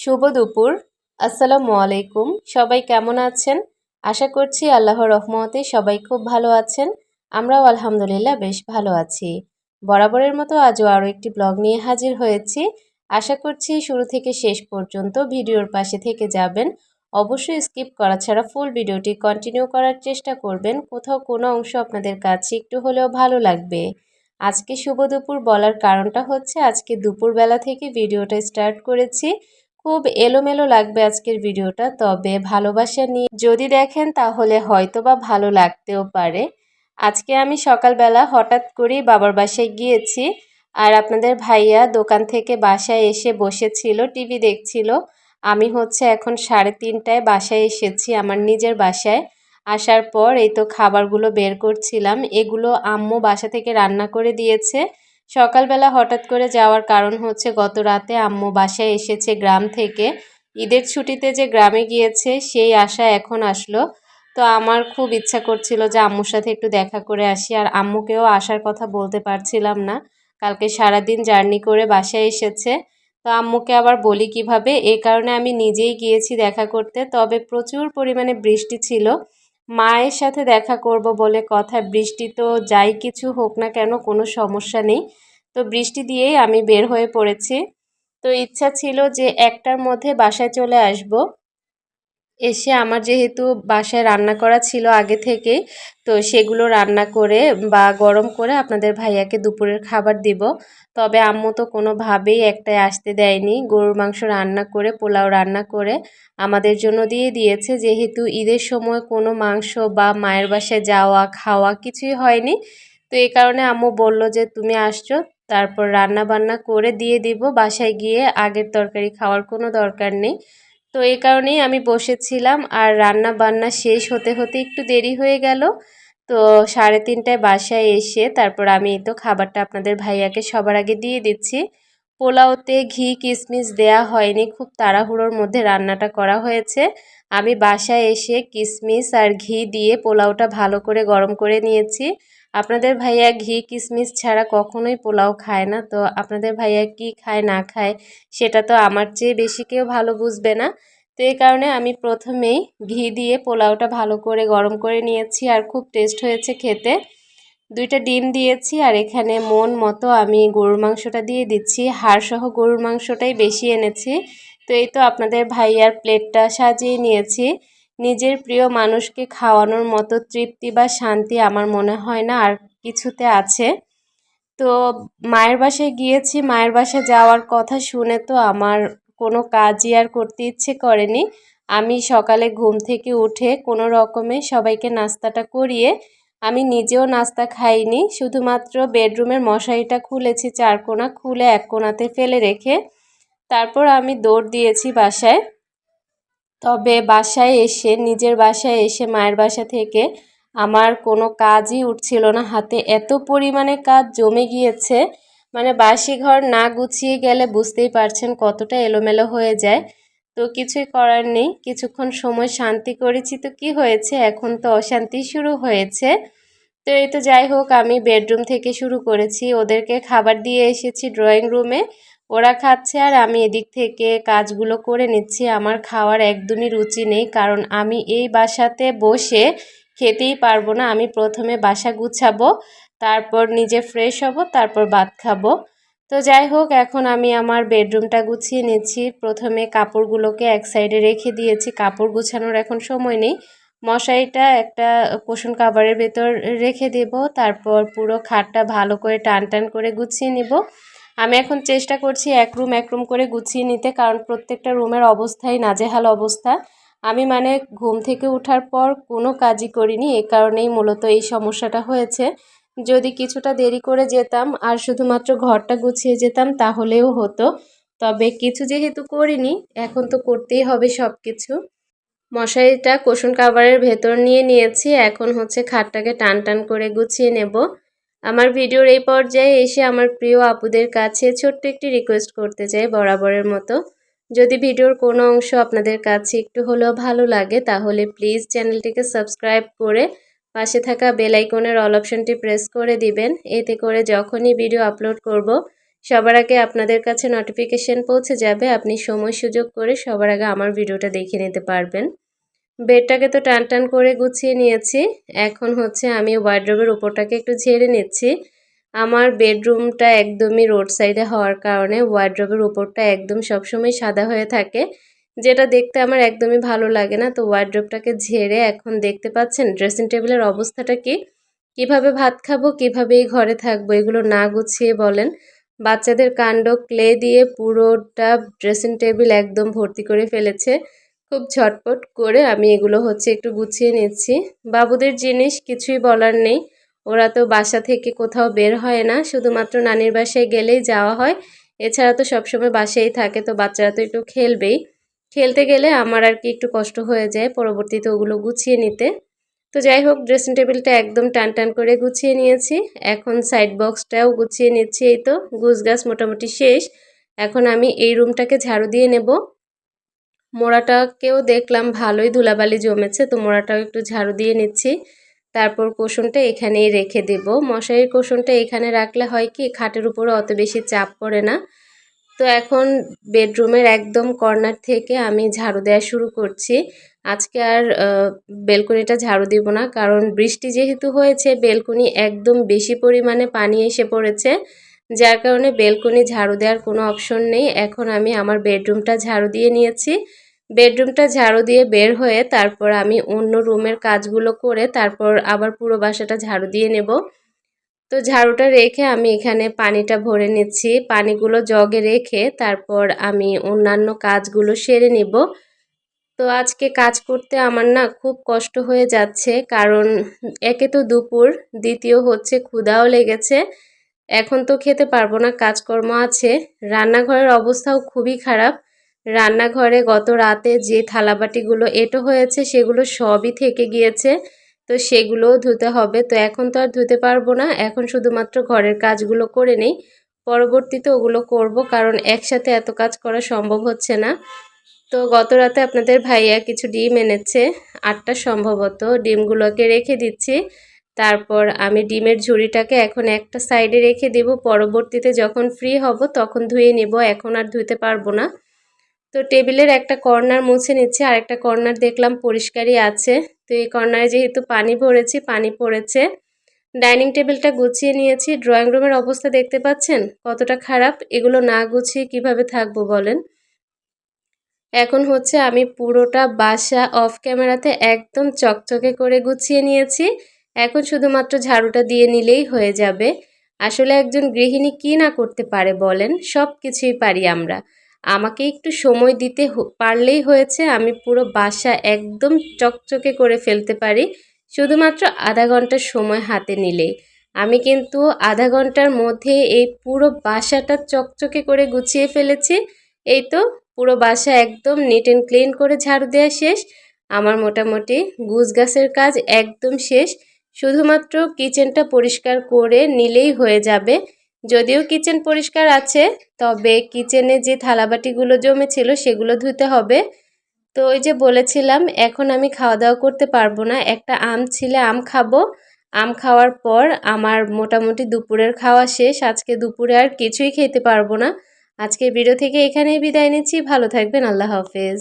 শুভ দুপুর। আসসালামু আলাইকুম। সবাই কেমন আছেন? আশা করছি আল্লাহর রহমতে সবাই খুব ভালো আছেন। আমরাও আলহামদুলিল্লাহ বেশ ভালো আছি। বরাবরের মতো আজও আরও একটি ব্লগ নিয়ে হাজির হয়েছি। আশা করছি শুরু থেকে শেষ পর্যন্ত ভিডিওর পাশে থেকে যাবেন। অবশ্যই স্কিপ করা ছাড়া ফুল ভিডিওটি কন্টিনিউ করার চেষ্টা করবেন। কোথাও কোনো অংশ আপনাদের কাছে একটু হলেও ভালো লাগবে। আজকে শুভ দুপুর বলার কারণটা হচ্ছে আজকে দুপুরবেলা থেকে ভিডিওটা স্টার্ট করেছি। খুব এলোমেলো লাগবে আজকের ভিডিওটা, তবে ভালোবাসা নিয়ে যদি দেখেন তাহলে হয়তো বা ভালো লাগতেও পারে। আজকে আমি সকালবেলা হঠাৎ করেই বাবার বাসায় গিয়েছি আর আপনাদের ভাইয়া দোকান থেকে বাসায় এসে বসেছিল, টিভি দেখছিল। আমি হচ্ছে এখন সাড়ে তিনটায় বাসায় এসেছি আমার নিজের বাসায়। আসার পর এই তো খাবারগুলো বের করছিলাম, এগুলো আম্মু বাসা থেকে রান্না করে দিয়েছে। সকালবেলা হঠাৎ করে যাওয়ার কারণ হচ্ছে গত রাতে আম্মু বাসায় এসেছে গ্রাম থেকে। ঈদের ছুটিতে যে গ্রামে গিয়েছে, সেই আশা এখন আসলো। তো আমার খুব ইচ্ছা করছিল যে আম্মুর সাথে একটু দেখা করে আসি, আর আম্মুকেও আসার কথা বলতে পারছিলাম না। কালকে সারাদিন জার্নি করে বাসায় এসেছে। তো আম্মুকে আবার বলি কীভাবে? এই কারণে আমি নিজেই গিয়েছি দেখা করতে। তবে প্রচুর পরিমাণে বৃষ্টি ছিল। মায়ের সাথে দেখা করব বলে কথা, বৃষ্টি তো যাই কিছু হোক না কেন, কোনো সমস্যা নেই। তো বৃষ্টি দিয়েই আমি বের হয়ে পড়েছি। তো ইচ্ছা ছিল যে একটার মধ্যে বাসায় চলে আসব। এসে আমার যেহেতু বাসায় রান্না করা ছিল আগে থেকে, তো সেগুলো রান্না করে বা গরম করে আপনাদের ভাইয়াকে দুপুরের খাবার দিব। তবে আম্মু তো কোনোভাবেই একটাই আসতে দেয়নি। গরুর মাংস রান্না করে, পোলাও রান্না করে আমাদের জন্য দিয়ে দিয়েছে। যেহেতু ঈদের সময় কোনো মাংস বা মায়ের বাসায় যাওয়া, খাওয়া কিছুই হয়নি, তো এই কারণে আম্মু বলল যে, তুমি আসছো, তারপর রান্না বান্না করে দিয়ে দিব। বাসায় গিয়ে আগের তরকারি খাওয়ার কোনো দরকার নেই। তো এই কারণেই আমি বসেছিলাম আর রান্না বান্না শেষ হতে হতে একটু দেরি হয়ে গেল। তো সাড়ে তিনটায় বাসায় এসে তারপর আমি তো খাবারটা আপনাদের ভাইয়াকে সবার আগে দিয়ে দিচ্ছি। পোলাওতে ঘি কিশমিশ দেয়া হয়নি, খুব তাড়াহুড়োর মধ্যে রান্নাটা করা হয়েছে। আমি বাসায় এসে কিশমিশ আর ঘি দিয়ে পোলাওটা ভালো করে গরম করে নিয়েছি। আপনাদের ভাইয়া ঘি কিশমিশ ছাড়া কখনোই পোলাও খায় না। তো আপনাদের ভাইয়া কি খায়, না খায়, সেটা তো আমার চেয়ে বেশি কেউ ভালো বুঝবে না। তো এই কারণে আমি প্রথমেই ঘি দিয়ে পোলাওটা ভালো করে গরম করে নিয়েছি আর খুব টেস্ট হয়েছে খেতে। দুইটা ডিম দিয়েছি আর এখানে মন মতো আমি গরুর মাংসটা দিয়ে দিচ্ছি। হাড়সহ গরুর মাংসটাই বেশি এনেছি। তো এই তো আপনাদের ভাইয়ার প্লেটটা সাজিয়ে নিয়েছি। নিজের প্রিয় মানুষকে খাওয়ানোর মতো তৃপ্তি বা শান্তি আমার মনে হয় না আর কিছুতে আছে। তো মায়ের বাসায় গিয়েছি, মায়ের বাসায় যাওয়ার কথা শুনে তো আমার কোনো কাজই আর করতে ইচ্ছে করেনি। আমি সকালে ঘুম থেকে উঠে কোনো রকমে সবাইকে নাস্তাটা করিয়ে আমি নিজেও নাস্তা খাইনি, শুধুমাত্র বেডরুমের মশারিটা খুলেছি, চার কোনা খুলে এক কোনাতে ফেলে রেখে তারপর আমি দৌড় দিয়েছি বাসায়। তবে বাসায় এসে, নিজের বাসায় এসে মায়ের বাসা থেকে আমার কোনো কাজই উঠছিল না। হাতে এত পরিমাণে কাজ জমে গিয়েছে মানে বাসি ঘর না গুছিয়ে গেলে বুঝতেই পারছেন কতটা এলোমেলো হয়ে যায়। তো কিছুই করার নেই, কিছুক্ষণ সময় শান্তি করেছি তো কি হয়েছে? এখন তো অশান্তি শুরু হয়েছে। তো এই তো যাই হোক, আমি বেডরুম থেকে শুরু করেছি। ওদেরকে খাবার দিয়ে এসেছি ড্রয়িং রুমে। ওরা খাচ্ছে আর আমি এদিক থেকে কাজগুলো করে নিচ্ছি। আমার খাওয়ার একদমই রুচি নেই, কারণ আমি এই বাসাতে বসে খেতেই পারব না। আমি প্রথমে বাসা গুছাবো, তারপর নিজে ফ্রেশ হব, তারপর ভাত খাব। তো যাই হোক, এখন আমি আমার বেডরুমটা গুছিয়ে নিচ্ছি। প্রথমে কাপড়গুলোকে এক সাইডে রেখে দিয়েছি। কাপড় গুছানোর এখন সময় নেই। মশারিটা একটা কুশন কাভারের ভেতর রেখে দেব, তারপর পুরো খাটটা ভালো করে টান টান করে গুছিয়ে নিব। আমি এখন চেষ্টা করছি এক রুম এক রুম করে গুছিয়ে নিতে, কারণ প্রত্যেকটা রুমের অবস্থাই নাজেহাল অবস্থা। আমি মানে ঘুম থেকে ওঠার পর কোনো কাজই করিনি, এ কারণেই মূলত এই সমস্যাটা হয়েছে। যদি কিছুটা দেরি করে যেতাম আর শুধুমাত্র ঘরটা গুছিয়ে যেতাম, তাহলেও হতো। তবে কিছু যেহেতু করিনি, এখন তো করতেই হবে সব কিছু মশারিটা কোষণ কাভারের ভেতর নিয়ে নিয়েছি, এখন হচ্ছে খাটটাকে টান টান করে গুছিয়ে নেব। আমার ভিডিওর এই পর্যায়ে এসে আমার প্রিয় আপুদের কাছে ছোট্ট একটি রিকোয়েস্ট করতে চাই বরাবরের মতো। যদি ভিডিওর কোনো অংশ আপনাদের কাছে একটু হলেও ভালো লাগে, তাহলে প্লিজ চ্যানেলটিকে সাবস্ক্রাইব করে পাশে থাকা বেল আইকনের অল অপশনটি প্রেস করে দিবেন। এতে করে যখনই ভিডিও আপলোড করব, সবার আগে আপনাদের কাছে নোটিফিকেশন পৌঁছে যাবে। আপনি সময় সুযোগ করে সবার আগে আমার ভিডিওটা দেখে নিতে পারবেন। বেডটাকে তো টান টান করে গুছিয়ে নিয়েছি। এখন হচ্ছে আমি ওয়ার্ড্রোবের উপরটাকে একটু ঝেড়ে নিচ্ছি। আমার বেডরুমটা একদমই রোড সাইডে হওয়ার কারণে ওয়ার্ড্রোবের উপরটা একদম সবসময় সাদা হয়ে থাকে। যেটা দেখতে আমার একদমই ভালো লাগে না। তো ওয়ার্ড্রোবটাকে ঝেড়ে এখন দেখতে পাচ্ছেন ড্রেসিং টেবিলের অবস্থাটা কি? কীভাবে ভাত খাব কীভাবে এই ঘরে থাকব, এগুলো না গুছিয়ে বলেন। বাচ্চাদের কাণ্ড, ক্লে দিয়ে পুরোটা ড্রেসিং টেবিল একদম ভর্তি করে ফেলেছে। খুব ঝটপট করে আমি এগুলো হচ্ছে একটু গুছিয়ে নিচ্ছি। বাবুদের জিনিস কিছুই বলার নেই। ওরা তো বাসা থেকে কোথাও বের হয় না। শুধুমাত্র নানির বাসায় গেলেই যাওয়া হয়। এছাড়া তো সবসময় বাসায় থাকে, তো বাচ্চারা তো একটু খেলবেই। খেলতে গেলে আমার আর কি একটু কষ্ট হয়ে যায় পরবর্তীতে ওগুলো গুছিয়ে নিতে। তো যাই হোক ড্রেসিং টেবিলটা একদম টান টান করে গুছিয়ে নিয়েছি। এখন সাইড বক্সটাও গুছিয়ে নিচ্ছি, এই তো। গুছ গাছ মোটামুটি শেষ। এখন আমি এই রুমটাকে ঝাড়ু দিয়ে নেব। মোড়াটাকেও দেখলাম ভালোই ধুলাবালি জমেছে, তো মোড়াটাও একটু ঝাড়ু দিয়ে নিচ্ছি। তারপর কোষণটা এখানেই রেখে দেব। মশারির কোষণটা এখানে রাখলে হয় কি, খাটের উপরে অত বেশি চাপ পড়ে না। তো এখন বেডরুমের একদম কর্নার থেকে আমি ঝাড়ু দেওয়া শুরু করছি। আজকে আর বেলকনিটা ঝাড়ু দিব না, কারণ বৃষ্টি যেহেতু হয়েছে, বেলকনি একদম বেশি পরিমাণে পানি এসে পড়েছে। যার কারণে বেলকনি ঝাড়ু দেওয়ার কোনো অপশন নেই। এখন আমি আমার বেডরুমটা ঝাড়ু দিয়ে নিয়েছি। বেডরুমটা ঝাড়ু দিয়ে বের হয়ে তারপর আমি অন্য রুমের কাজগুলো করে তারপর আবার পুরো বাসাটা ঝাড়ু দিয়ে নেব। তো ঝাড়ুটা রেখে আমি এখানে পানিটা ভরে নিচ্ছি। পানিগুলো জগে রেখে তারপর আমি অন্যান্য কাজগুলো সেরে নেব। তো আজকে কাজ করতে আমার না খুব কষ্ট হয়ে যাচ্ছে, কারণ একে তো দুপুর, দ্বিতীয় হচ্ছে ক্ষুদাও লেগেছে। এখন তো খেতে পারব না, কাজকর্ম আছে। রান্নাঘরের অবস্থাও খুবই খারাপ। রান্নাঘরে গত রাতে যে থালাবাটিগুলো এটো হয়েছে, সেগুলো সবই থেকে গিয়েছে, তো সেগুলোও ধুতে হবে। তো এখন তো আর ধুতে পারব না, এখন শুধুমাত্র ঘরের কাজগুলো করে নেই। পরবর্তীতে ওগুলো করব, কারণ একসাথে এত কাজ করা সম্ভব হচ্ছে না। তো গত রাতে আপনাদের ভাইয়া কিছু ডিম এনেছে, আটটা সম্ভবত। ডিমগুলোকে রেখে দিচ্ছি। তারপর আমি ডিমের ঝুড়িটাকে এখন একটা সাইডে রেখে দিব, পরবর্তীতে যখন ফ্রি হব তখন ধুয়ে নেব, এখন আর ধুতে পারব না। তো টেবিলের একটা কর্নার মুছে নিচ্ছে আর একটা কর্নার দেখলাম পরিষ্কারই আছে। তো এই কর্নারে যেহেতু পানি ভরেছি, পানি পড়েছে। ডাইনিং টেবিলটা গুছিয়ে নিয়েছি, ড্রয়িং রুমের অবস্থা দেখতে পাচ্ছেন? কতটা খারাপ? এগুলো না গুছিয়ে কীভাবে থাকব বলেন? এখন হচ্ছে আমি পুরোটা বাসা অফ ক্যামেরাতে একদম চকচকে করে গুছিয়ে নিয়েছি। এখন শুধুমাত্র ঝাড়ুটা দিয়ে নিলেই হয়ে যাবে। আসলে একজন গৃহিণী কি না করতে পারে বলেন? সব কিছুই পারি আমরা। আমাকে একটু সময় দিতে পারলেই হয়েছে। আমি পুরো বাসা একদম চকচকে করে ফেলতে পারি। শুধুমাত্র আধা ঘণ্টার সময় হাতে নিলেই। আমি কিন্তু আধা ঘণ্টার মধ্যে এই পুরো বাসাটা চকচকে করে গুছিয়ে ফেলেছি। এই তো পুরো বাসা একদম নিট অ্যান্ড ক্লিন করে ঝাড়ু দেওয়া শেষ। আমার মোটামুটি গুছ গাছের কাজ একদম শেষ। শুধুমাত্র কিচেনটা পরিষ্কার করে নিলেই হয়ে যাবে। যদিও কিচেন পরিষ্কার আছে, তবে কিচেনে যে থালাবাটিগুলো জমেছিল সেগুলো ধুতে হবে। তো ওই যে বলেছিলাম, এখন আমি খাওয়া দাওয়া করতে পারব না। একটা আম ছিলে আম খাব। আম খাওয়ার পর আমার মোটামুটি দুপুরের খাওয়া শেষ। আজকে দুপুরে আর কিছুই খেতে পারব না। আজকের ভিডিও থেকে এখানেই বিদায় নিচ্ছি। ভালো থাকবেন। আল্লাহ হাফেজ।